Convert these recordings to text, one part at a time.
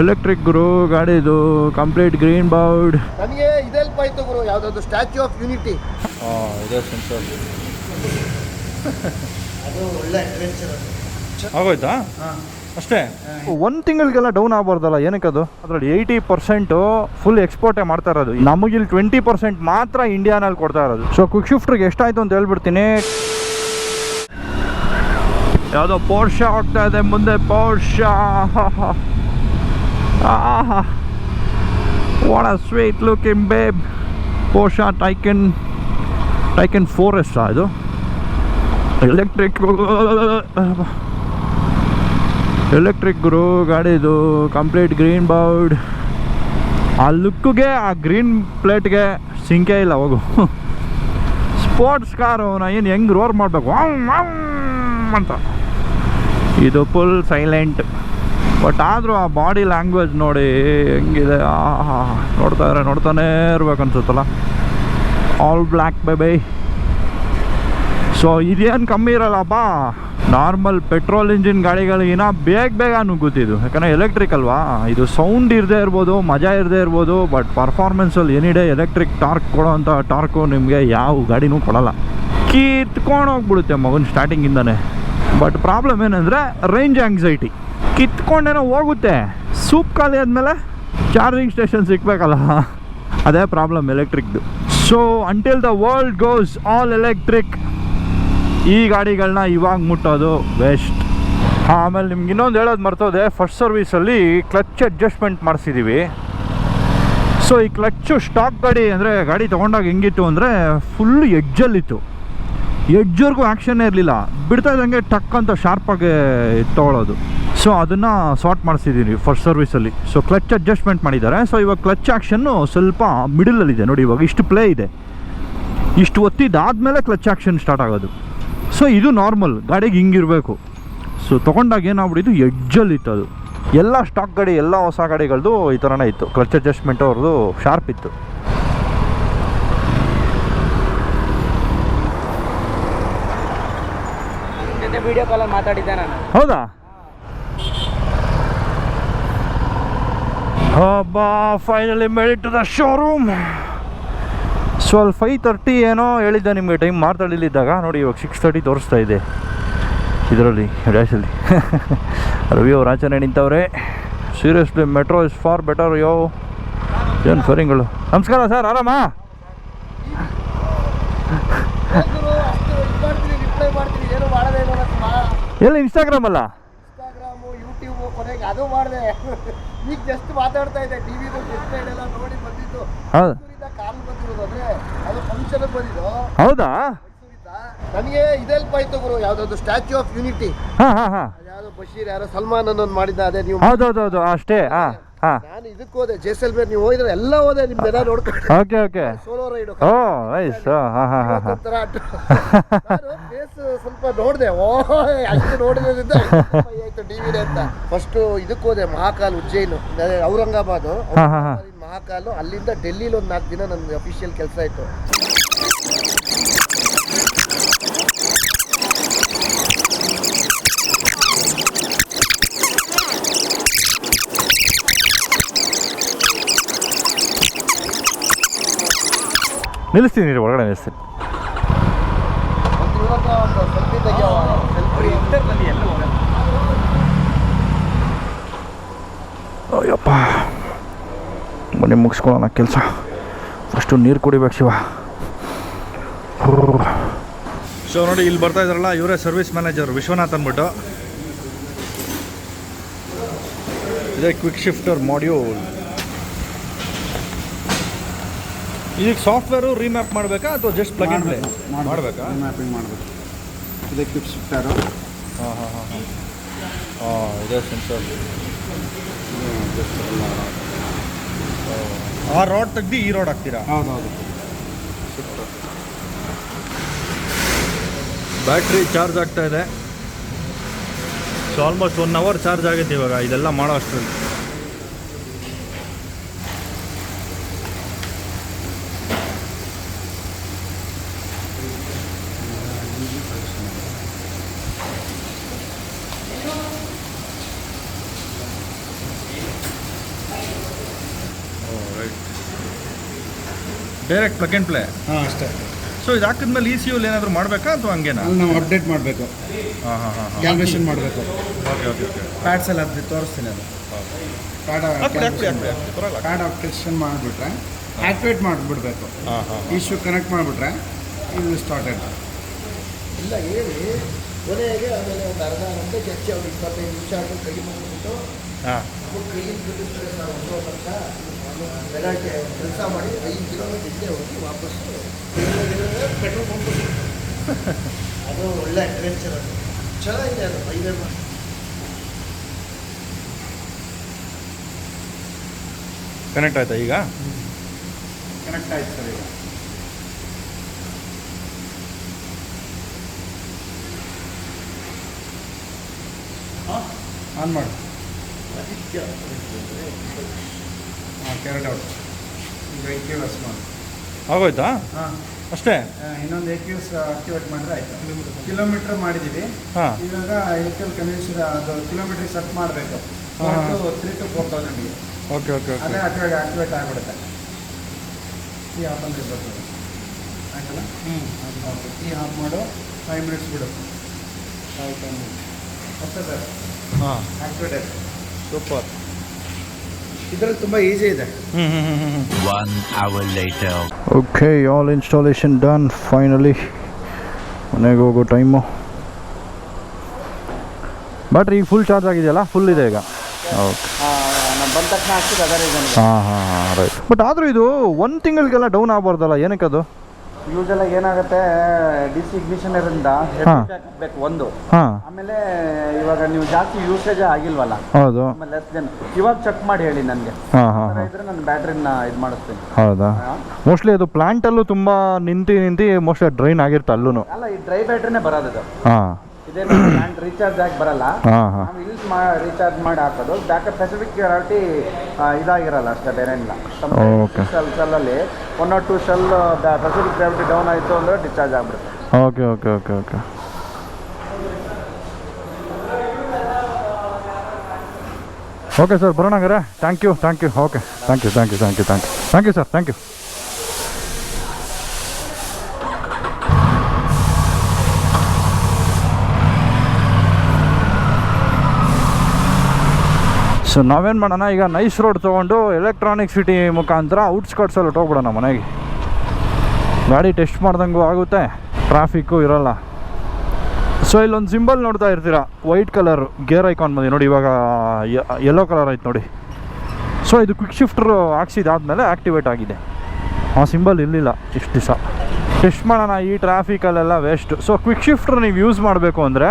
Electric ಗುರು ಗಾಡಿದು complete green ಬೌಡ್ ನನಗೆ ಇದೆಲ್ಪ ಆಯ್ತು ಗುರು ಯಾವ್ದಾದ್ರು ಸ್ಟ್ಯಾಚ್ಯೂ ಆಫ್ ಯೂನಿಟಿ ಇದೆ ಸೆನ್ಸರ್ ಅದು ಒಳ್ಳೆ ಅಡ್ವೆಂಚರ್ ಆಗೋಯ್ತಾ? ಅಷ್ಟೇ? ಒಂದು ತಿಂಗಳಿಗೆಲ್ಲ ಡೌನ್ ಆಗ್ಬಾರ್ದಲ್ಲ ಏನಕ್ಕೆ ಅದು? ಅದ್ರಲ್ಲಿ ಏಯ್ಟಿ ಪರ್ಸೆಂಟು ಫುಲ್ ಎಕ್ಸ್ಪೋರ್ಟೇ ಮಾಡ್ತಾ ಇರೋದು. ನಮಗೆ ಇಲ್ಲಿ ಟ್ವೆಂಟಿ ಪರ್ಸೆಂಟ್ ಮಾತ್ರ ಇಂಡಿಯಾನಲ್ಲಿ ಕೊಡ್ತಾ ಇರೋದು. ಸೊ ಕ್ವಿಕ್ ಶಿಫ್ಟ್ರಿಗೆ ಎಷ್ಟಾಯ್ತು ಅಂತ ಹೇಳ್ಬಿಡ್ತೀನಿ. ಯಾವುದೋ ಪೋರ್ಷ ಹೋಗ್ತಾ ಇದೆ ಮುಂದೆ Porsche what a sweet looking babe Porsche Taycan Taycan four ಎಸ್ಟಾ ಇದು? ಎಲೆಕ್ಟ್ರಿಕ್ ಎಲೆಕ್ಟ್ರಿಕ್ ಗುರು, ಗಾಡಿದು ಕಂಪ್ಲೀಟ್ ಗ್ರೀನ್ ಬೌರ್ಡ್ ಆ ಲುಕ್ಗೆ ಆ ಗ್ರೀನ್ ಪ್ಲೇಟ್ಗೆ ಸಿಂಕೆ ಇಲ್ಲ, ಹೋಗು. ಸ್ಪೋರ್ಟ್ಸ್ ಕಾರು ನಾ ಏನು ಹೆಂಗೆ ರೋರ್ ಮಾಡಬೇಕು? ಅಂತ. ಇದು ಫುಲ್ ಸೈಲೆಂಟ್ ಬಟ್ ಆದರೂ ಆ ಬಾಡಿ ಲ್ಯಾಂಗ್ವೇಜ್ ನೋಡಿ ಹೆಂಗಿದೆ, ಆಹಾ, ನೋಡ್ತಾ ಇದ್ರೆ ನೋಡ್ತಾನೇ ಇರ್ಬೇಕು ಅನ್ಸುತ್ತಲ್ಲ. All black bye bye so ಇದೇನು ಕಮ್ಮಿ ಇರಲ್ಲಪ್ಪ ನಾರ್ಮಲ್ ಪೆಟ್ರೋಲ್ ಇಂಜಿನ್ ಗಾಡಿಗಳಿಗಿನ ಬೇಗ ಬೇಗ ನುಗ್ಗುತ್ತಿದ್ದು. ಯಾಕಂದರೆ ಎಲೆಕ್ಟ್ರಿಕ್ ಅಲ್ವಾ? ಇದು ಸೌಂಡ್ ಇರದೇ ಇರ್ಬೋದು, ಮಜಾ ಇರದೇ ಇರ್ಬೋದು ಬಟ್ ಪರ್ಫಾರ್ಮೆನ್ಸಲ್ಲಿ ಏನಿದೆ ಎಲೆಕ್ಟ್ರಿಕ್ ಟಾರ್ಕ್ ಕೊಡೋವಂಥ ಟಾರ್ಕು ನಿಮಗೆ ಯಾವ ಗಾಡಿನೂ ಕೊಡಲ್ಲ. ಕೀತ್ಕೊಂಡು ಹೋಗ್ಬಿಡುತ್ತೆ ಮಗನ ಸ್ಟಾರ್ಟಿಂಗಿಂದನೇ ಬಟ್ ಪ್ರಾಬ್ಲಮ್ ಏನಂದರೆ ರೇಂಜ್ ಆಂಗ್ಸೈಟಿ ಕಿತ್ಕೊಂಡೇನೋ ಹೋಗುತ್ತೆ. ಸೂಪ್ ಖಾಲಿ ಆದಮೇಲೆ ಚಾರ್ಜಿಂಗ್ ಸ್ಟೇಷನ್ ಸಿಕ್ಬೇಕಲ್ಲ ಅದೇ problem ಎಲೆಕ್ಟ್ರಿಕ್ದು so until the world goes all electric ಈ ಗಾಡಿಗಳನ್ನ ಇವಾಗ ಮುಟ್ಟೋದು ಬೆಸ್ಟ್ ಆಮೇಲೆ ನಿಮ್ಗೆ ಇನ್ನೊಂದು ಹೇಳೋದು ಮರ್ತೋದೆ ಫಸ್ಟ್ ಸರ್ವೀಸಲ್ಲಿ ಕ್ಲಚ್ ಅಡ್ಜಸ್ಟ್ಮೆಂಟ್ ಮಾಡಿಸಿದ್ದೀವಿ ಸೊ ಈ ಕ್ಲಚ್ಚು ಸ್ಟಾಕ್ ಗಾಡಿ ಅಂದರೆ, ಗಾಡಿ ತೊಗೊಂಡಾಗ ಹೆಂಗಿತ್ತು ಅಂದರೆ ಫುಲ್ಲು ಎಜ್ಜಲ್ಲಿತ್ತು ಎಡ್ಜರ್ಗೂ ಆ್ಯಕ್ಷನ್ನೇ ಇರಲಿಲ್ಲ. ಬಿಡ್ತಾ ಇದ್ದಂಗೆ ಟಕ್ ಅಂತ ಶಾರ್ಪಾಗಿ ತೊಗೊಳೋದು. ಸೊ ಅದನ್ನು ಸಾರ್ಟ್ ಮಾಡಿಸಿದ್ದೀನಿ ಫಸ್ಟ್ ಸರ್ವಿಸಲ್ಲಿ ಸೊ ಕ್ಲಚ್ ಅಡ್ಜಸ್ಟ್ಮೆಂಟ್ ಮಾಡಿದ್ದಾರೆ. ಸೊ ಇವಾಗ ಕ್ಲಚ್ ಆ್ಯಕ್ಷನ್ನು ಸ್ವಲ್ಪ ಮಿಡಲಲ್ಲಿದೆ ನೋಡಿ ಇವಾಗ ಇಷ್ಟು ಪ್ಲೇ ಇದೆ. ಇಷ್ಟು ಒತ್ತಿದ್ದಾದಮೇಲೆ ಕ್ಲಚ್ ಆ್ಯಕ್ಷನ್ ಸ್ಟಾರ್ಟ್ ಆಗೋದು. ಸೊ ಇದು ನಾರ್ಮಲ್ ಗಾಡಿಗೆ ಹಿಂಗಿರಬೇಕು ಸೊ ತೊಗೊಂಡಾಗ ಏನಾಗ್ಬಿಟ್ಟಿದ್ದು ಎಡ್ಜಲ್ಲಿ ಇತ್ತು ಅದು. ಎಲ್ಲ ಸ್ಟಾಕ್ ಗಾಡಿ ಎಲ್ಲ ಹೊಸ ಗಾಡಿಗಳದ್ದು ಈ ಥರನೇ ಇತ್ತು. ಕ್ಲಚ್ ಅಡ್ಜಸ್ಟ್ಮೆಂಟ್ ಅವ್ರದ್ದು ಶಾರ್ಪ್ ಇತ್ತು. ವಿಡಿಯೋ ಕಾಲಲ್ಲಿ ಮಾತಾಡಿದ್ದೆ ನಾನು. ಹೌದಾ? ಹಬ್ಬಾ finally made to the showroom so ಅಲ್ಲಿ ಫೈವ್ ತರ್ಟಿ ಏನೋ ಹೇಳಿದ್ದೆ ನಿಮಗೆ ಟೈಮ್ ಮಾತಾಡಲಿದ್ದಾಗ ನೋಡಿ ಇವಾಗ ಸಿಕ್ಸ್ ತರ್ಟಿ ತೋರಿಸ್ತಾ ಇದೆ. ಇದರಲ್ಲಿ ಡ್ಯಾಶಲ್ಲಿ ರವಿ ಅವ್ರು ಆಚರಣೆ ನಿಂತವ್ರೆ. Seriously metro is far better yo ಏನು ಫರಿಂಗಳು ನಮಸ್ಕಾರ ಸರ್ ಆರಾಮಾ? ಎಲ್ಲ ಇನ್ಸ್ಟಾಗ್ರಾಮ್ ಅಲ್ಲ? ಕೊನೆಗೆ ಅದು ಮಾಡಿದೆ. ಈಗ ಜಸ್ಟ್ ಮಾತಾಡ್ತಾ ಇದ್ದೆ ಟಿ ವಿದು ವೆಬ್ಸೈಟ್ ಎಲ್ಲ ನೋಡಿ ಬಂದಿದ್ದು. ಹೌದು. ಕಾಲ್ ಬಂದಿರೋದು ಅಂದ್ರೆ ಅದು ಫಂಕ್ಷನ್ ಬಂದಿದ್ದು. ಹೌದಾ? ನನಗೆ ಇದೆಲ್ಪ ಆಯ್ತು ಗುರು ಯಾವ್ದಾದ್ರು ಸ್ಟ್ಯಾಚ್ಯೂ ಆಫ್ ಯೂನಿಟಿ ಯಾವ್ದೋ ಬಶೀರ್ ಯಾರೋ ಸಲ್ಮಾನ್ ಅನ್ನೋದು ಮಾಡಿದ್ದ ಅದೇ ನೀವು ಹೌದೌದೌದು ಅಷ್ಟೇ ಹಾಂ. ನಾನು ಇದಕ್ಕೆ ಹೋದೆ ಜೈಸಲ್ಮೇರ್ ನೀವು ಹೋಗಿದ್ರೆ ಎಲ್ಲ ಹೋದೆ ನಿಮ್ದೆಲ್ಲ ನೋಡ್ಕೊಂಡು. Okay okay solo ride oh nice ಹಾಂ ಹಾಂ ಹಾಂ ಹಾಂ. ಒಂಥರ ಫೇಸ್ ಸ್ವಲ್ಪ ನೋಡಿದೆ ಓ ಅಷ್ಟು ನೋಡಿದ್ರಿಂದ ಆಯ್ತು ಟಿವಿಲಿ ಅಂತ. ಫಸ್ಟ್ ಇದಕ್ಕೆ ಹೋದೆ ಮಹಾಕಾಲ್ ಉಜ್ಜೈನು ಅದೇ ಔರಂಗಾಬಾದು. ಹಾ, ಹಾ. ಮಹಾಕಾಲು ಅಲ್ಲಿಂದ ಡೆಲ್ಲಿಲಿ ಒಂದು ನಾಲ್ಕು ದಿನ ನನ್ನ ಅಫಿಷಿಯಲ್ ಕೆಲಸ ಆಯ್ತು ನಿಲ್ಲಿಸ್ತೀನಿ ನೀರು ಒಳಗಡೆ ನಿಲ್ಲಿಸ್ತೀನಿ. ಅಯ್ಯಪ್ಪ. ಮನೆ ಮುಗಿಸ್ಕೊಳ್ಳೋಣ ಕೆಲಸ. ಫಸ್ಟು ನೀರು ಕುಡಿಬೇಕು ಶಿವ. ಸೊ ನೋಡಿ ಇಲ್ಲಿ ಬರ್ತಾ ಇದ್ರಲ್ಲ ಇವರೇ ಸರ್ವಿಸ್ ಮ್ಯಾನೇಜರ್ ವಿಶ್ವನಾಥ್ ಅಂದ್ಬಿಟ್ಟು. ಇದೇ ಕ್ವಿಕ್ ಶಿಫ್ಟರ್ ಮಾಡ್ಯೂಲ್ ಇದಕ್ಕೆ ಸಾಫ್ಟ್ವೇರು ರೀಮ್ಯಾಪ್ ಮಾಡಬೇಕಾ ಅಥವಾ ಜಸ್ಟ್ ಪ್ಲಗ್ ಇನ್ ಪ್ಲೇ ಮಾಡಬೇಕಾ ಮ್ಯಾಪಿಂಗ್ ಮಾಡಬೇಕು? ಇದೆ ಕ್ಲಿಪ್ ಶಿಫ್ಟರು ಹಾಂ ಹಾಂ ಹಾಂ ಹಾಂ. ಹಾಂ ಇದೇ ಸೆನ್ಸರ್ ಆ ರೋಡ್ ತೆಗ್ದು ಈ ರೋಡ್ ಹಾಕ್ತೀರಾ? ಹೌದೌದು. ಬ್ಯಾಟ್ರಿ ಚಾರ್ಜ್ ಆಗ್ತಾ ಇದೆ. So almost one hour charge ಆಗೈತೆ ಇವಾಗ. ಇದೆಲ್ಲ ಮಾಡೋ ಅಷ್ಟರಲ್ಲಿ. ಡೈರೆಕ್ಟ್ ಪ್ಲಗ್ ಆ್ಯಂಡ್ ಪ್ಲೇ ಹಾಂ ಅಷ್ಟೇ. ಸೊ ಇದು ಹಾಕಿದ್ಮೇಲೆ ಇ ಸಿ ಯುಲ್ ಏನಾದರೂ ಮಾಡಬೇಕಾ ಅಥವಾ ಹಂಗೇನಾ? ಅಲ್ಲಿ ನಾವು ಅಪ್ಡೇಟ್ ಮಾಡಬೇಕು. ಹಾಂ ಹಾಂ ಹಾಂ ಕ್ಯಾಲ್ಕುಲೇಷನ್ ಮಾಡಬೇಕು. ಓಕೆ ಓಕೆ ಓಕೆ ಪ್ಯಾಡ್ಸ್ ಎಲ್ಲ ಅದು ತೋರಿಸ್ತೀನಿ ಅದು. ಪ್ಯಾಡ್ ಹಾಕ್ಬಿಡಿ ಹಾಕ್ಬಿಡಿ ಹಾಕ್ಬಿಡಿ ಹಾಕ್ಬಿಡಿ ಬರಲ್ಲ. ಪ್ಯಾಡ್ ಅಪ್ಡೇಷನ್ ಮಾಡಿಬಿಟ್ರೆ ಆಕ್ಟಿವೇಟ್ ಮಾಡಿಬಿಡ್ಬೇಕು. ಹಾಂ ಹಾಂ ಇಶ್ಯೂ ಕನೆಕ್ಟ್ ಮಾಡಿಬಿಟ್ರೆ ಇದು ಸ್ಟಾರ್ಟೆಡ್ ಇಲ್ಲ ಹೇಳಿ. ಕೊನೆಗೆ ಆಮೇಲೆ ಒಂದು ಅರ್ಧ ಗಂಟೆ ಚರ್ಚೆ ಅವ್ರು ಇಪ್ಪತ್ತೈದು ನಿಮಿಷ ಆದರೂ ಕಡಿಮೆ ಮುಗಿಬಿಟ್ಟು ಹಾಂ. ಬೆಳಗ್ಗೆ ಕೆಲಸ ಮಾಡಿ ಐದು ಕಿಲೋಮೀಟರ್ ಹಿಂದೆ ಹೋಗಿ ವಾಪಸ್ಸು ಪೆಟ್ರೋಲ್ ಪಂಪ್ ಅದು ಒಳ್ಳೆ ಅಡ್ವೆಂಚರ್ ಅದು ಚೆನ್ನಾಗಿದೆ ಅದು ಹೈವೇ ಮಾಡಿ ಕನೆಕ್ಟ್ ಆಯ್ತಾ ಈಗ? ಕನೆಕ್ಟ್ ಆಯ್ತು ಸರ್ ಈಗ. ಆನ್ ಮಾಡಿ. ಆದಿತ್ಯ ಹಾಂ ಕ್ಯಾರೆಟ್ ಔಟ್ ಈಗ ಏಟ್ ಕೆ ವರ್ಸ್ ಮಾಡಿ ಆಗೋಯ್ತಾ? ಹಾಂ. ಅಷ್ಟೇ? ಇನ್ನೊಂದು ಏಟ್ ಕ್ಯೂಸ್ ಆಕ್ಟಿವೇಟ್ ಮಾಡಿದ್ರೆ ಆಯ್ತು. ಕಿಲೋಮೀಟರ್ ಮಾಡಿದ್ದೀವಿ ಇವಾಗ ವೆಹಿಕಲ್ ಕನ್ವಿನ್ಸ್ ಅದು ಕಿಲೋಮೀಟರ್ ಸೆಟ್ ಮಾಡಬೇಕು. ತ್ರೀ ಟು ಫೋರ್ ತೌಸಂಡ್ಗೆ ಓಕೆ ಓಕೆ ಓಕೆ ಅದೇ ಆಕ್ಟಿವೇಟ್ ಆಕ್ಟಿವೇಟ್ ಆಗಿಬಿಡುತ್ತೆ. ಈ ಆಪ್ ಅಂದ್ರೆ ಬರ್ತದೆ ಆಯ್ತಲ್ಲ? ಹ್ಞೂ ಓಕೆ ಈ ಆಫ್ ಮಾಡು ಫೈವ್ ಮಿನಿಟ್ಸ್ ಬಿಡು. ಫೈವ್ ಟೆನ್ ಅಷ್ಟೇ ಸರ್. ಹಾಂ. ಆಕ್ಟಿವೇಟ್ ಆಯ್ತು. ಸೂಪರ್ ಇದರಲ್ಲಿ ತುಂಬ ಈಸಿ ಇದೆ. Okay all installation done finally ಮನೆಗೆ ಹೋಗೋ ಟೈಮು ಬ್ಯಾಟ್ರಿ ಈಗ ಫುಲ್ ಚಾರ್ಜ್ ಆಗಿದೆಯಲ್ಲ? ಫುಲ್ ಇದೆ ಈಗ. ಓಕೆ ಹಾಂ ಹಾಂ ಹಾಂ ರೈಟ್ ಬಟ್ ಆದರೂ ಇದು ಒಂದು ತಿಂಗಳಿಗೆಲ್ಲ ಡೌನ್ ಆಗಬಾರ್ದಲ್ಲ? ಏನಕ್ಕೆ ಅದು? ಯೂಶಲಾಗಿ ಏನಾಗುತ್ತೆ ಡಿಸಿಗ್ನಿಷನ್ ಇರೋದ್ರಿಂದ ಹಾ. ಬೇಕು ಒಂದು. ಆಮೇಲೆ ಇವಾಗ ನೀವು ಜಾಸ್ತಿ ಯೂಸೇಜ್ ಆಗಿಲ್ವಲ್ಲ? ಹೌದು. ಆಮೇಲೆ ಲೆಸ್ ದೆನ್ ಇವಾಗ ಚೆಕ್ ಮಾಡಿ ಹೇಳಿ ನನಗೆ. ಇದ್ರೆ ನಾನು ಬ್ಯಾಟ್ರಿನ ಇದು ಮಾಡಿಸ್ತೀನಿ. ಹೌದಾ. ಮೋಸ್ಟ್ಲಿ ಅದು ಪ್ಲಾಂಟಲ್ಲೂ ತುಂಬಾ ನಿಂತಿ ನಿಂತಿ ಮೋಸ್ಟ್ಲಿ ಡ್ರೈನ್ ಆಗಿರುತ್ತೆ ಅಲ್ಲೂ ಅಲ್ಲ ಈ ಡ್ರೈ ಬ್ಯಾಟ್ರಿನೇ ಬರೋದು ಹಾಂ. ಪ್ಲಾಂಟ್ ರೀಚಾರ್ಜ್ ಆಗಿ ಬರಲ್ಲ? ಹಾಂ ಹಾಂ. ನಾವು ಇಲ್ಲಿ ರೀಚಾರ್ಜ್ ಮಾಡಿ ಹಾಕೋದು. ಬ್ಯಾಕಪ್ ಸ್ಪೆಸಿಫಿಕ್ ಗ್ಯಾರಂಟಿ ಇದಾಗಿರಲ್ಲ ಅಷ್ಟೇ ಬೇರೆ Okay. Cell ಸೆಲ್ಲಲ್ಲಿ one or two cell specific gravity down ಆಯಿತು ಅಂದ್ರೆ ಡಿಸ್ಚಾರ್ಜ್ ಆಗ್ಬಿಡುತ್ತೆ. Okay okay okay okay okay sir ಬರೋಣ ಹಂಗಾರೆ. Thank you thank you okay thank you thank you thank you thank you thank you sir thank you so ನಾವೇನು ಮಾಡೋಣ? ಈಗ nice road ತೊಗೊಂಡು electronic city ಮುಖಾಂತರ ಔಟ್ಸ್ಕಟ್ಸಲ್ಲಿ ಹೊಟ್ಟೋಗ್ಬಿಡೋಣ ಮನೆಗೆ. ಗಾಡಿ ಟೆಸ್ಟ್ ಮಾಡ್ದಂಗೂ ಆಗುತ್ತೆ ಟ್ರಾಫಿಕ್ಕು ಇರೋಲ್ಲ. ಸೊ ಇಲ್ಲೊಂದು ಸಿಂಬಲ್ ನೋಡ್ತಾ ಇರ್ತೀರಾ? ವೈಟ್ ಕಲರ್ ಗೇರ್ ಐಕಾನ್ ಬಂದಿ ನೋಡಿ, ಇವಾಗ ಯೆಲ್ಲೋ ಕಲರ್ ಆಯ್ತು ನೋಡಿ. ಸೊ ಇದು ಕ್ವಿಕ್ ಶಿಫ್ಟ್ರು ಹಾಕ್ಸಿದಾದ್ಮೇಲೆ ಆ್ಯಕ್ಟಿವೇಟ್ ಆಗಿದೆ. ಆ ಸಿಂಬಲ್ ಇರಲಿಲ್ಲ ಇಷ್ಟು ದಿವಸ. ಟೆಸ್ಟ್ ಮಾಡೋಣ, ಈ ಟ್ರಾಫಿಕಲ್ಲೆಲ್ಲ ವೇಸ್ಟ್ ಸೊ ಕ್ವಿಕ್ ಶಿಫ್ಟ್ರ್ ನೀವು ಯೂಸ್ ಮಾಡಬೇಕು ಅಂದರೆ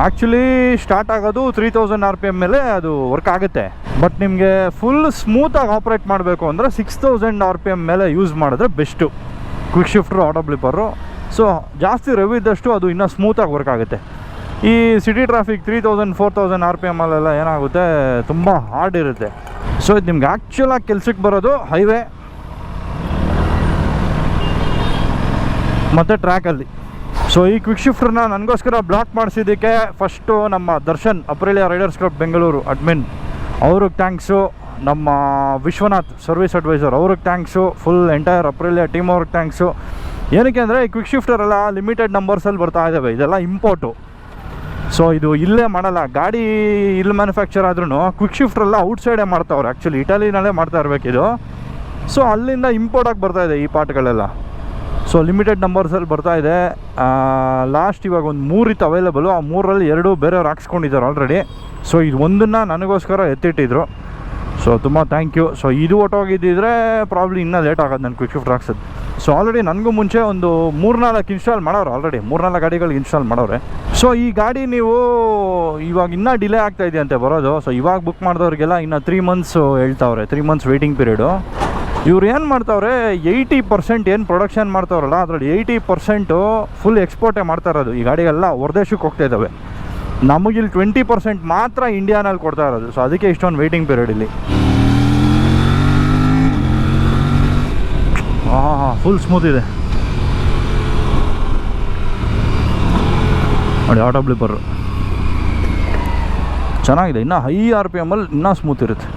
ಆ್ಯಕ್ಚುಲಿ ಸ್ಟಾರ್ಟ್ ಆಗೋದು three thousand R P M ಮೇಲೆ ಅದು ವರ್ಕ್ ಆಗುತ್ತೆ. ಬಟ್ ನಿಮಗೆ ಫುಲ್ ಸ್ಮೂತಾಗಿ ಆಪ್ರೇಟ್ ಮಾಡಬೇಕು ಅಂದರೆ six thousand R P M ಮೇಲೆ ಯೂಸ್ ಮಾಡಿದ್ರೆ best quick shifter auto blipper so ಜಾಸ್ತಿ ರವಿ ಇದ್ದಷ್ಟು ಅದು ಇನ್ನೂ ಸ್ಮೂತಾಗಿ ವರ್ಕ್ ಆಗುತ್ತೆ. ಈ city traffic three thousand four thousand R P ಎಮ್ಮಲ್ಲೆಲ್ಲ ಏನಾಗುತ್ತೆ, ತುಂಬ ಹಾರ್ಡ್ ಇರುತ್ತೆ. ಸೊ ಇದು ನಿಮ್ಗೆ ಆ್ಯಕ್ಚುಲಾಗಿ ಕೆಲ್ಸಕ್ಕೆ ಬರೋದು ಹೈವೇ ಮತ್ತು ಟ್ರ್ಯಾಕಲ್ಲಿ ಸೊ ಈ ಕ್ವಿಕ್ ಶಿಫ್ಟ್ನ ನನಗೋಸ್ಕರ ಬ್ಲಾಕ್ ಮಾಡಿಸಿದ್ದಕ್ಕೆ ಫಸ್ಟು ನಮ್ಮ Darshan Aprilia riders club Bengaluru admin ಅವ್ರಿಗೆ ಥ್ಯಾಂಕ್ಸು ನಮ್ಮ ವಿಶ್ವನಾಥ್ ಸರ್ವಿಸ್ ಅಡ್ವೈಸರ್ ಅವ್ರಿಗೆ thanks full entire Aprilia team ಅವ್ರಿಗೆ ಥ್ಯಾಂಕ್ಸು ಏನಕ್ಕೆ ಅಂದರೆ, ಈ ಕ್ವಿಕ್ ಶಿಫ್ಟರೆಲ್ಲ ಲಿಮಿಟೆಡ್ ನಂಬರ್ಸಲ್ಲಿ ಬರ್ತಾ ಇದ್ದಾವೆ ಇದೆಲ್ಲ ಇಂಪೋರ್ಟು ಸೊ ಇದು ಇಲ್ಲೇ ಮಾಡಲ್ಲ. ಗಾಡಿ ಇಲ್ಲಿ ಮ್ಯಾನುಫ್ಯಾಕ್ಚರ್ ಆದ್ರೂ ಕ್ವಿಕ್ ಶಿಫ್ಟ್ರೆಲ್ಲ ಔಟ್ಸೈಡೇ ಮಾಡ್ತಾವ್ರೆ. ಆ್ಯಕ್ಚುಲಿ ಇಟಲಿನಲ್ಲೇ ಮಾಡ್ತಾ ಇರಬೇಕಿದು ಸೊ ಅಲ್ಲಿಂದ ಇಂಪೋರ್ಟಾಗಿ ಬರ್ತಾಯಿದೆ ಈ ಪಾರ್ಟ್ಗಳೆಲ್ಲ. ಸೊ ಲಿಮಿಟೆಡ್ ನಂಬರ್ಸಲ್ಲಿ ಬರ್ತಾ ಇದೆ. ಲಾಸ್ಟ್ ಇವಾಗ ಒಂದು ಮೂರಿತ್ತು ಅವೈಲೇಬಲು ಆ ಮೂರಲ್ಲಿ ಎರಡು ಬೇರೆಯವ್ರು ಹಾಕ್ಸ್ಕೊಂಡಿದ್ದಾರೆ ಆಲ್ರೆಡಿ ಸೊ ಇದು ಒಂದನ್ನು ನನಗೋಸ್ಕರ ಎತ್ತಿಟ್ಟಿದ್ರು. ಸೊ ತುಂಬ ಥ್ಯಾಂಕ್ ಯು ಸೊ ಇದು ಒಟ್ಟೋಗಿದ್ದಿದ್ರೆ ಪ್ರಾಬ್ಲಿ ಇನ್ನೂ ಲೇಟ್ ಆಗೋದು ನನ್ನ ಕ್ವಿಕ್ ಶಿಫ್ಟ್ ಹಾಕ್ಸೋದು ಸೊ ಆಲ್ರೆಡಿ ನನಗೂ ಮುಂಚೆ ಒಂದು ಮೂರ್ನಾಲ್ಕು ಇನ್ಸ್ಟಾಲ್ ಮಾಡೋರು ಆಲ್ರೆಡಿ ಮೂರ್ನಾಲ್ಕು ಗಾಡಿಗಳಿಗೆ ಇನ್ಸ್ಟಾಲ್ ಮಾಡೋರೆ. ಸೊ ಈ ಗಾಡಿ ನೀವು ಇವಾಗ ಇನ್ನೂ ಡಿಲೇ ಆಗ್ತಾ ಇದೆಯಂತೆ ಬರೋದು. ಸೊ ಇವಾಗ ಬುಕ್ ಮಾಡಿದವ್ರಿಗೆಲ್ಲ ಇನ್ನೂ ತ್ರೀ ಮಂತ್ಸು ಹೇಳ್ತಾವ್ರೆ. ತ್ರೀ ಮಂತ್ಸ್ ವೆಯ್ಟಿಂಗ್ ಪೀರಿಯಡು ಇವ್ರು ಏನು ಮಾಡ್ತಾವ್ರೆ ಏಯ್ಟಿ ಪರ್ಸೆಂಟ್ ಏನು ಪ್ರೊಡಕ್ಷನ್ ಮಾಡ್ತಾವ್ರಲ್ಲ, ಅದರಲ್ಲಿ ಏಯ್ಟಿ ಪರ್ಸೆಂಟು ಫುಲ್ ಎಕ್ಸ್ಪೋರ್ಟೇ ಮಾಡ್ತಾ ಇರೋದು. ಈ ಗಾಡಿಗೆಲ್ಲ ಹೊರದೇಶಕ್ಕೆ ಹೋಗ್ತಾ ಇದ್ದಾವೆ ನಮಗಿಲ್ಲಿ ಟ್ವೆಂಟಿ ಪರ್ಸೆಂಟ್ ಮಾತ್ರ ಇಂಡಿಯಾನಲ್ಲಿ ಕೊಡ್ತಾ ಇರೋದು. ಸೊ ಅದಕ್ಕೆ ಇಷ್ಟೊಂದು ವೆಯ್ಟಿಂಗ್ ಪೀರಿಯಡ್ ಇಲ್ಲಿ. ಹಾಂ ಹಾಂ ಫುಲ್ ಸ್ಮೂತ್ ಇದೆ. ನೋಡಿ ಆಟೋ ಬ್ಲಿಪ್ಪರು ಚೆನ್ನಾಗಿದೆ. ಇನ್ನೂ ಹೈ ಆರ್ ಪಿ ಎಮ್ಮಲ್ಲಿ ಇನ್ನೂ ಸ್ಮೂತ್ ಇರುತ್ತೆ.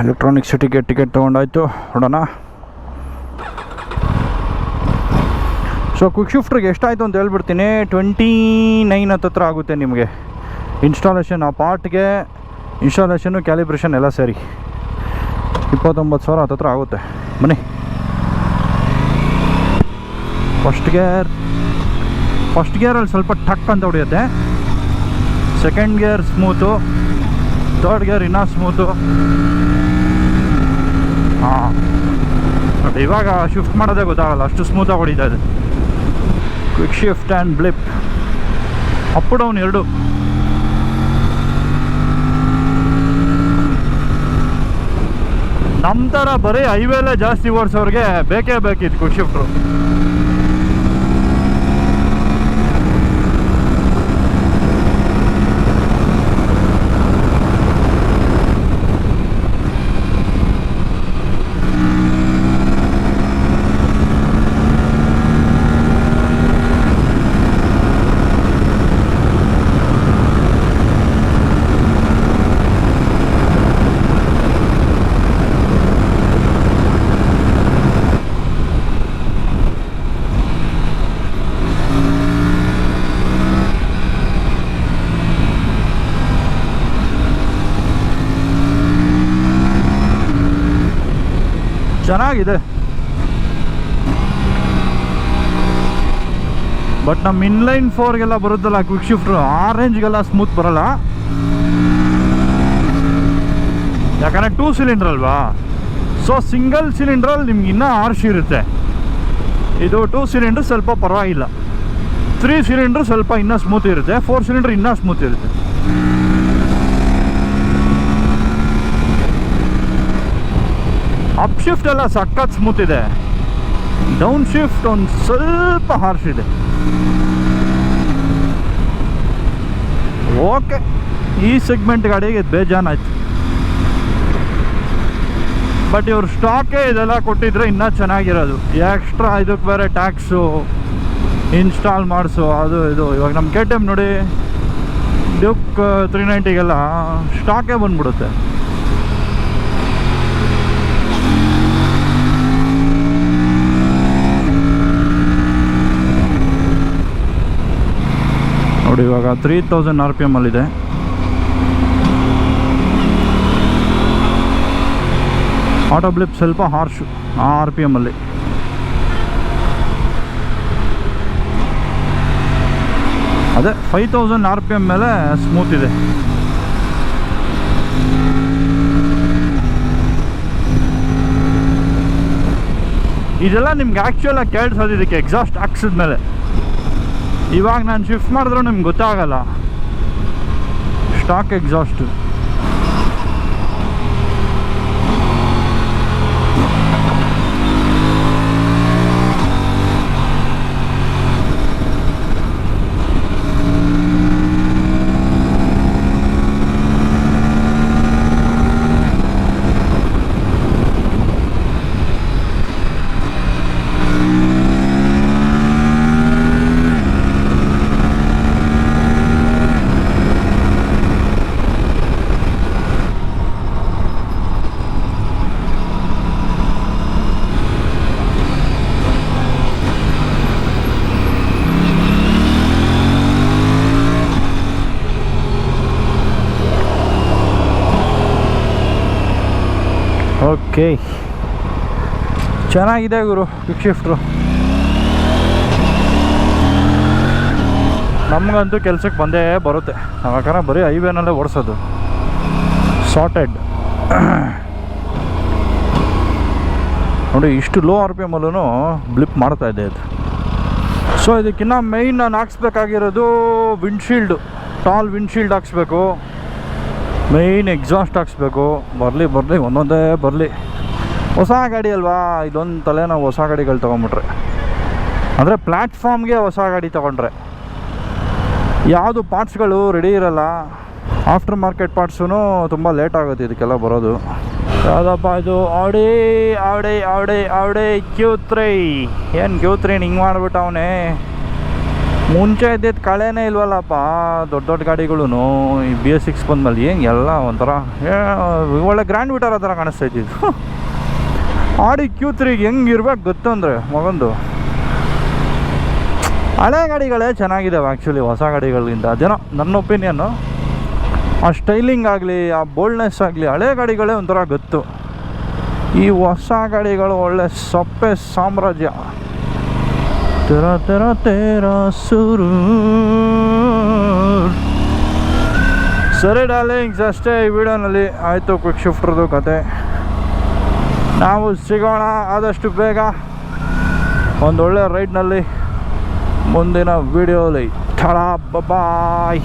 ಎಲೆಕ್ಟ್ರಾನಿಕ್ ಸಿಟಿಗೆ ಟಿಕೆಟ್ ತೊಗೊಂಡಾಯ್ತು. ನೋಡೋಣ. ಸೊ ಕ್ವಿಕ್ ಶಿಫ್ಟ್ರಿಗೆ ಎಷ್ಟಾಯಿತು ಅಂತ ಹೇಳ್ಬಿಡ್ತೀನಿ. ಟ್ವೆಂಟಿ ನೈನ್ ಹತ್ತತ್ರ ಆಗುತ್ತೆ ನಿಮಗೆ. ಇನ್ಸ್ಟಾಲೇಷನ್ ಆ ಪಾರ್ಟ್ಗೆ ಇನ್ಸ್ಟಾಲೇಷನ್ನು ಕ್ಯಾಲಿಬ್ರೇಷನ್ ಎಲ್ಲ ಸರಿ. ಇಪ್ಪತ್ತೊಂಬತ್ತು ಸಾವಿರ ಹತ್ತತ್ರ ಆಗುತ್ತೆ. ಬನ್ನಿ. ಫಸ್ಟ್ ಗೇರ್ ಫಸ್ಟ್ ಗೇರಲ್ಲಿ ಸ್ವಲ್ಪ ಟಕ್ ಅಂತ ಹೊಡೆಯುತ್ತೆ. Second gear smooth third gear ಇನ್ನೂ ಸ್ಮೂತು ಹಾಂ. ಇವಾಗ ಶಿಫ್ಟ್ ಮಾಡೋದೇ ಗೊತ್ತಾಗಲ್ಲ, ಅಷ್ಟು ಸ್ಮೂತಾಗಿ ಹೊಡಿತಾ ಇದೆ. Quick shift and blip up down ಎರಡು. ನಮ್ಮ ಥರ ಬರೀ ಹೈವೇಲೇ ಜಾಸ್ತಿ ಓಡಿಸೋರಿಗೆ ಬೇಕೇ ಬೇಕಿತ್ತು ಕ್ವಿಕ್ ಶಿಫ್ಟ್ರು ಚೆನ್ನಾಗಿದೆ. ಬಟ್ ನಮ್ಮ ಇನ್ಲೈನ್ ಫೋರ್ಗೆಲ್ಲ ಬರುತ್ತಲ್ಲ ಕ್ವಿಕ್ ಶಿಫ್ಟ್ ಆ ರೇಂಜ್ಗೆಲ್ಲ ಸ್ಮೂತ್ ಬರಲ್ಲ. ಯಾಕಂದ್ರೆ ಟೂ ಸಿಲಿಂಡರ್ ಅಲ್ವಾ? ಸೊ ಸಿಂಗಲ್ ಸಿಲಿಂಡ್ರಲ್ಲಿ ನಿಮ್ಗೆ ಇನ್ನೂ ಆರ್ಶ್ ಇರುತ್ತೆ. ಇದು ಟೂ ಸಿಲಿಂಡ್ರ್ ಸ್ವಲ್ಪ ಪರವಾಗಿಲ್ಲ. ತ್ರೀ ಸಿಲಿಂಡ್ರ್ ಸ್ವಲ್ಪ ಇನ್ನೂ ಸ್ಮೂತ್ ಇರುತ್ತೆ ಫೋರ್ ಸಿಲಿಂಡ್ರ್ ಇನ್ನೂ ಸ್ಮೂತ್ ಇರುತ್ತೆ. ಅಪ್ ಶಿಫ್ಟ್ ಎಲ್ಲ ಸಖತ್ ಸ್ಮೂತ್ ಇದೆ. ಡೌನ್ ಶಿಫ್ಟ್ ಒಂದು ಸ್ವಲ್ಪ ಹಾರ್ಶ್ ಇದೆ. ಓಕೆ ಈ ಸೆಗ್ಮೆಂಟ್ ಗಾಡಿಗೆ ಬೇಜಾನಾಯ್ತು. ಬಟ್ ಇವ್ರು ಸ್ಟಾಕೇ ಇದೆಲ್ಲ ಕೊಟ್ಟಿದ್ರೆ ಇನ್ನೂ ಚೆನ್ನಾಗಿರೋದು. ಎಕ್ಸ್ಟ್ರಾ ಇದಕ್ಕೆ ಬೇರೆ ಟ್ಯಾಕ್ಸು ಇನ್ಸ್ಟಾಲ್ ಮಾಡಿಸು, ಅದು ಇದು. ಇವಾಗ ನಮ್ಮ ಕೆ ಟಿ ಎಂ ನೋಡಿ ಡ್ಯೂಕ್ ತ್ರೀ ನೈಂಟಿಗೆಲ್ಲ ಸ್ಟಾಕೇ ಬಂದ್ಬಿಡುತ್ತೆ. ನೋಡಿ, ಇವಾಗ three thousand R P M ಅಲ್ಲಿದೆ. ಆಟೋ ಬ್ಲಿಪ್ ಸ್ವಲ್ಪ ಹಾರ್ಶು ಆರ್ ಪಿ ಎಮ್ಮಲ್ಲಿ ಅದೇ five thousand R P M ಮೇಲೆ ಸ್ಮೂತ್ ಇದೆ. ಇದೆಲ್ಲ ನಿಮ್ಗೆ ಆ್ಯಕ್ಚುಲಾಗಿ ಕೇಳಿಸೋದು ಇದಕ್ಕೆ ಎಕ್ಸಾಸ್ಟ್ ಹಾಕ್ಸಿದ ಮೇಲೆ ಇವಾಗ ನಾನು ಶಿಫ್ಟ್ ಮಾಡಿದ್ರೂ ನಿಮ್ಗೆ ಗೊತ್ತಾಗಲ್ಲ. Stock exhaust okay. ಚೆನ್ನಾಗಿದೆ ಗುರು ಕ್ವಿಕ್ ಶಿಫ್ಟ್ರು ನಮಗಂತೂ ಕೆಲಸಕ್ಕೆ ಬಂದೇ ಬರುತ್ತೆ. ನಾವು ಯಾಕಂದ್ರೆ ಬರೀ ಹೈವೇನಲ್ಲೇ ಓಡಿಸೋದು. ಸಾರ್ಟೆಡ್ ನೋಡಿ, ಇಷ್ಟು ಲೋ ಆರ್ ಪಿ ಎಮಲ್ಲೂ ಬ್ಲಿಪ್ ಮಾಡ್ತಾ ಇದೆ ಅದು ಸೊ ಇದಕ್ಕಿನ್ನ ಮೈನ್ ನಾನು ಹಾಕ್ಸ್ಬೇಕಾಗಿರೋದು ವಿಂಡ್ಶೀಲ್ಡು ಟಾಲ್ ವಿಂಡ್ಶೀಲ್ಡ್ ಹಾಕ್ಸ್ಬೇಕು. ಮೈನ್ ಎಕ್ಸಾಸ್ಟ್ ಹಾಕ್ಸ್ಬೇಕು. ಬರಲಿ ಬರಲಿ, ಒಂದೊಂದೇ ಬರಲಿ. ಹೊಸ ಗಾಡಿ ಅಲ್ವಾ? ಇದೊಂದು ತಲೆ ನಾವು ಹೊಸ ಗಾಡಿಗಳು ತೊಗೊಂಬಿಟ್ರೆ. ಅಂದರೆ ಪ್ಲ್ಯಾಟ್ಫಾರ್ಮ್ಗೆ ಹೊಸ ಗಾಡಿ ತೊಗೊಂಡ್ರೆ. ಯಾವುದು ಪಾರ್ಟ್ಸ್ಗಳು ರೆಡಿ ಇರಲ್ಲ ಆಫ್ಟರ್ ಮಾರ್ಕೆಟ್ ಪಾರ್ಟ್ಸೂ ತುಂಬ ಲೇಟ್ ಆಗುತ್ತೆ ಇದಕ್ಕೆಲ್ಲ ಬರೋದು. ಯಾವುದಪ್ಪ ಇದು? Audi Audi Audi Audi Q three ಏನು ಕ್ಯೂ ತ್ರೀ ಹಿಂಗೆ ಮಾಡಿಬಿಟ್ಟವನೇ ಮುಂಚೆ ಇದ್ದಿದ್ದು ಕಳೆನೇ ಇಲ್ವಲ್ಲಪ್ಪ, ದೊಡ್ಡ ದೊಡ್ಡ ಗಾಡಿಗಳು ಈ ಬಿ ಎಸ್ ಸಿಕ್ಸ್ ಬಂದ್ಮೇಲೆ ಏನು ಎಲ್ಲ ಒಂಥರ ಒಳ್ಳೆ ಗ್ರ್ಯಾಂಡ್ ವಿಟರ್ ಆ ಥರ ಕಾಣಿಸ್ತೈತಿ ಇದು ಆಡಿ ಕ್ಯೂ ತ್ರೀಗೆ ಹೆಂಗೆ ಇರ್ಬೇಕು ಗೊತ್ತಂದ್ರೆ ಮಗಂದು. ಹಳೆ ಗಾಡಿಗಳೇ ಚೆನ್ನಾಗಿದ್ದಾವೆ ಆ್ಯಕ್ಚುಲಿ ಹೊಸ ಗಾಡಿಗಳಿಗಿಂತ ಅದೇನೋ ನನ್ನ ಒಪಿನಿಯನ್ನು ಆ ಸ್ಟೈಲಿಂಗ್ ಆಗಲಿ, ಆ ಬೋಲ್ಡ್ನೆಸ್ ಆಗಲಿ ಹಳೆ ಗಾಡಿಗಳೇ ಒಂಥರ ಗೊತ್ತು. ಈ ಹೊಸ ಗಾಡಿಗಳು ಒಳ್ಳೆ ಸೊಪ್ಪೆ ಸಾಮ್ರಾಜ್ಯ. ತೆರ ತೆರ, ತೇರ, ಸುರು. ಸರಿ ಡಾರ್ಲಿಂಗ್ಸ್ ಅಷ್ಟೇ ಈ ವಿಡಿಯೋನಲ್ಲಿ ಆಯಿತು ಕ್ವಿಕ್ ಶಿಫ್ಟ್ರದ್ದು ಕತೆ. ನಾವು ಸಿಗೋಣ ಆದಷ್ಟು ಬೇಗ. ಒಂದೊಳ್ಳೆ ರೈಡ್ನಲ್ಲಿ ಮುಂದಿನ ವಿಡಿಯೋಲಿ ಥಳ ಬಾಯ್